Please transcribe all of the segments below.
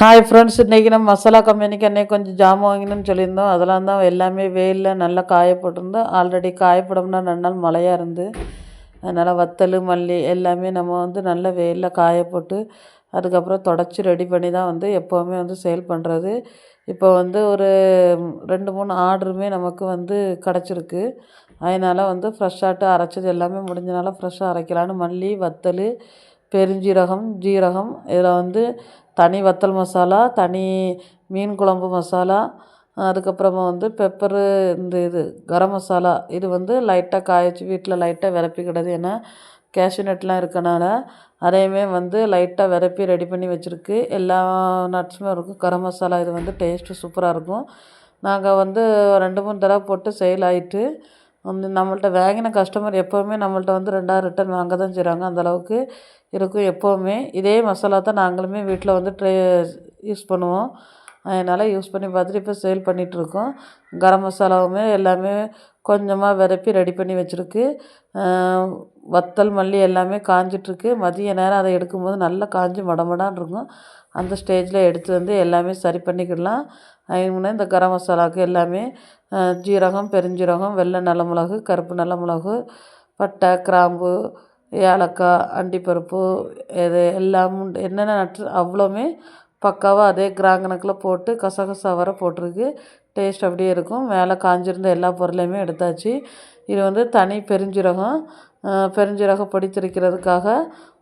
Hi friends இன்றைக்கி நம்ம மசாலா கம்பெனிக்கு அன்றைக்கி கொஞ்சம் ஜாமான் வாங்கினோம்னு சொல்லியிருந்தோம். அதெல்லாம் தான் எல்லாமே வெயிலில் நல்லா காய போட்டிருந்தோம். ஆல்ரெடி காயப்படம்னா ரெண்டு நாள் மழையாக இருந்து அதனால் வத்தல் மல்லி எல்லாமே நம்ம வந்து நல்ல வெயிலில் காய போட்டு அதுக்கப்புறம் தொடச்சி ரெடி பண்ணி தான் வந்து எப்போவுமே வந்து சேல் பண்ணுறது இப்போ வந்து ஒரு ரெண்டு மூணு ஆர்டருமே நமக்கு வந்து கிடச்சிருக்கு. அதனால் வந்து ஃப்ரெஷ்ஷாட்டு அரைச்சது எல்லாமே முடிஞ்சனால ஃப்ரெஷ்ஷாக அரைக்கலான்னு மல்லி வத்தல் பெருஞ்சீரகம் ஜீரகம் இதில் வந்து தனி வத்தல் மசாலா தனி மீன் குழம்பு மசாலா அதுக்கப்புறமா வந்து பெப்பரு இந்த இது கரம் மசாலா இது வந்து லைட்டாக காய வச்சு வீட்டில் லைட்டாக விரப்பிக்கிடுது ஏன்னா கேஷ்யூ நட்லாம் இருக்கனால அதையுமே வந்து லைட்டாக விரப்பி ரெடி பண்ணி வச்சுருக்கு. எல்லா நட்ஸுமே இருக்கும். கரம் மசாலா இது வந்து டேஸ்ட்டு சூப்பராக இருக்கும். நாங்கள் வந்து ரெண்டு மூணு தடவை போட்டு சேல் ஆகிட்டு வந்து நம்மள்ட்ட வாங்கின கஸ்டமர் எப்போவுமே நம்மள்ட்ட வந்து ரெண்டாவது ரிட்டன் வாங்க தான் செய்கிறாங்க அந்தளவுக்கு இருக்கும் எப்போவுமே. இதே மசாலா தான் நாங்களுமே வீட்டில் வந்து ட்ரை யூஸ் பண்ணுவோம். அதனால் யூஸ் பண்ணி பார்த்துட்டு இப்போ சேல் பண்ணிகிட்ருக்கோம். கரம் மசாலாவுமே எல்லாமே கொஞ்சமாக விரப்பி ரெடி பண்ணி வச்சுருக்கு. வத்தல் மல்லி எல்லாமே காஞ்சிட்ருக்கு மதிய நேரம் அதை எடுக்கும்போது நல்லா காஞ்சி மடமடான்னு இருக்கும். அந்த ஸ்டேஜில் எடுத்து வந்து எல்லாமே சரி பண்ணிக்கிடலாம். அதுக்கு இந்த கரம் மசாலாவுக்கு எல்லாமே ஜீரகம் பெருஞ்சீரகம் வெள்ளை நல்ல மிளகு கருப்பு நல்ல மிளகு பட்டை கிராம்பு ஏலக்காய் அண்டிப்பருப்பு இது எல்லாமும் என்னென்ன நட்டு அவ்வளோவுமே பக்காவாக அதே கிராங்கணக்கில் போட்டு கசகசா வர போட்டிருக்கு. டேஸ்ட் அப்படியே இருக்கும். மேலே காஞ்சிருந்த எல்லா பொருளையுமே எடுத்தாச்சு. இது வந்து தனி பெருஞ்சீரகம். பெருஞ்சீரக பொடித்திருக்கிறதுக்காக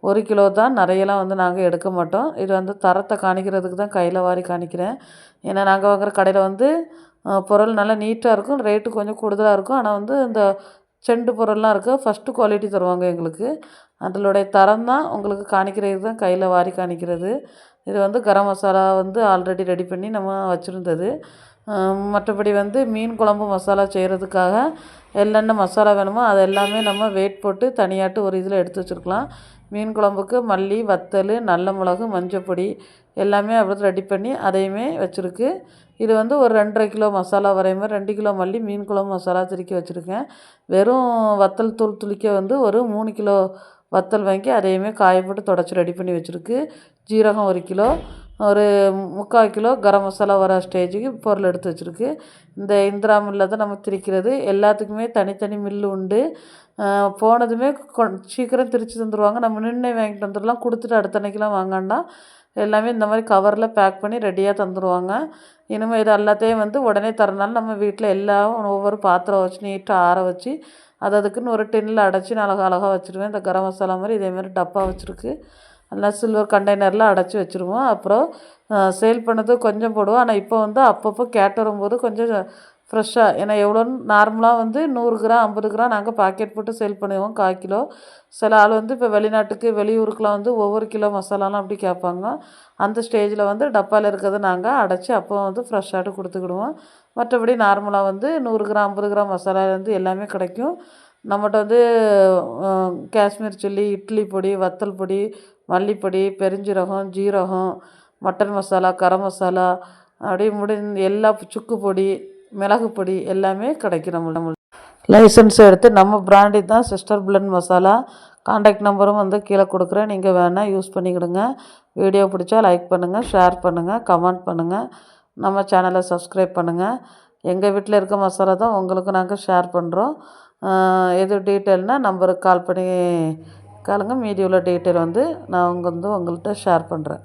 ஒரு கிலோ தான் நிறையலாம் வந்து நாங்கள் எடுக்க மாட்டோம். இது வந்து தரத்தை காணிக்கிறதுக்கு தான் கையில் வாரி காணிக்கிறேன். ஏன்னா நாங்கள் வாங்குகிற கடையில் வந்து பொருள் நல்லா நீட்டாக இருக்கும். ரேட்டு கொஞ்சம் கூடுதலாக இருக்கும். ஆனால் வந்து இந்த செண்டு பொருள்லாம் இருக்குது ஃபஸ்ட்டு குவாலிட்டி தருவாங்க எங்களுக்கு. அதனுடைய தரம் தான் உங்களுக்கு காணிக்கிறது தான் கையில் வாரி காணிக்கிறது. இது வந்து கரம் மசாலா வந்து ஆல்ரெடி ரெடி பண்ணி நம்ம வச்சுருந்தது. மற்றபடி வந்து மீன் குழம்பு மசாலா செய்கிறதுக்காக என்னென்ன மசாலா வேணுமோ அது எல்லாமே நம்ம வெயிட் போட்டு தனியாட்டு ஒரு இதில் எடுத்து வச்சுருக்கலாம். மீன் குழம்புக்கு மல்லி வத்தல் நல்ல மிளகு மஞ்சப்பொடி எல்லாமே அப்படி ரெடி பண்ணி அதையுமே வச்சுருக்கு. இது வந்து ஒரு ரெண்டரை கிலோ மசாலா வரையுமே ரெண்டு கிலோ மல்லி மீன் குழம்பு மசாலா திருக்கி வச்சுருக்கேன். வெறும் வத்தல் தூள் துளிக்க வந்து ஒரு மூணு கிலோ வத்தல் வாங்கி அதையுமே காய போட்டு தொடச்சி ரெடி பண்ணி வச்சுருக்கு. ஜீரகம் ஒரு கிலோ ஒரு முக்கால் கிலோ கரம் மசாலா வர ஸ்டேஜுக்கு பொருள் எடுத்து வச்சுருக்கு. இந்த இந்திரா மில்லில் தான் நம்ம திரிக்கிறது. எல்லாத்துக்குமே தனித்தனி மில்லு உண்டு. போனதுமே கொ சீக்கிரம் திரித்து தந்துடுவாங்க நம்ம நின்று வாங்கிட்டு வந்துடலாம். கொடுத்துட்டு அடுத்த அன்னைக்கெலாம் எல்லாமே இந்த மாதிரி கவரில் பேக் பண்ணி ரெடியாக தந்துடுவாங்க இனிமேல் இது எல்லாத்தையும் வந்து உடனே தரனால நம்ம வீட்டில் எல்லாம் ஒவ்வொரு பாத்திரம் வச்சு நீட்டாக ஆற வச்சு அது அதுக்குன்னு ஒரு டின்னில் அடைச்சி நான் அழகாக அழகாக வச்சுருவேன். இந்த கரம் மசாலா மாதிரி இதேமாதிரி டப்பா வச்சுருக்கு. நல்லா சில்வர் கண்டெய்னரில் அடைச்சி வச்சுருவோம். அப்புறம் சேல் பண்ணது கொஞ்சம் போடுவோம். ஆனால் இப்போ வந்து அப்பப்போ கேட்டு வரும்போது கொஞ்சம் ஃப்ரெஷ்ஷாக ஏன்னா எவ்வளோன்னு நார்மலாக வந்து நூறு கிராம் ஐம்பது கிராம் நாங்கள் பாக்கெட் போட்டு சேல் பண்ணுவோம் கால் கிலோ. சில ஆள் வந்து இப்போ வெளிநாட்டுக்கு வெளியூருக்குலாம் வந்து ஒவ்வொரு கிலோ மசாலாலாம் அப்படி கேட்பாங்க. அந்த ஸ்டேஜில் வந்து டப்பாவில் இருக்கிறத நாங்கள் அடைச்சி அப்போ வந்து ஃப்ரெஷ்ஷாகிட்டு கொடுத்துக்கிடுவோம். மற்றபடி நார்மலாக வந்து நூறு கிராம் ஐம்பது கிராம் மசாலாலேருந்து எல்லாமே கிடைக்கும். நம்மகிட்ட வந்து காஷ்மீர் சில்லி இட்லி பொடி வத்தல் பொடி மல்லிப்பொடி பெருஞ்சீரகம் ஜீரகம் மட்டன் மசாலா கரம் மசாலா அப்படியே முடிஞ்ச எல்லா சுக்கு பொடி மிளகு பொடி எல்லாமே கிடைக்கும் நம்ம நம்ம லைசன்ஸ் எடுத்து நம்ம பிராண்டி தான் சிஸ்டர் பிளன் மசாலா. காண்டாக்ட் நம்பரும் வந்து கீழே கொடுக்குறேன். நீங்கள் வேணால் யூஸ் பண்ணிக்கிடுங்க. வீடியோ பிடிச்சா லைக் பண்ணுங்கள் ஷேர் பண்ணுங்கள் கமெண்ட் பண்ணுங்கள் நம்ம சேனலை சப்ஸ்கிரைப் பண்ணுங்கள் எங்கள் வீட்டில் இருக்க மசாலா தான் உங்களுக்கு நாங்கள் ஷேர் பண்ணுறோம் எது டீட்டெயில்னால் நம்பருக்கு கால் பண்ணி கேளுங்கள் மீதி உள்ள டீட்டெயில் வந்து நான் உங்க வந்து உங்கள்கிட்ட ஷேர் பண்ணுறேன்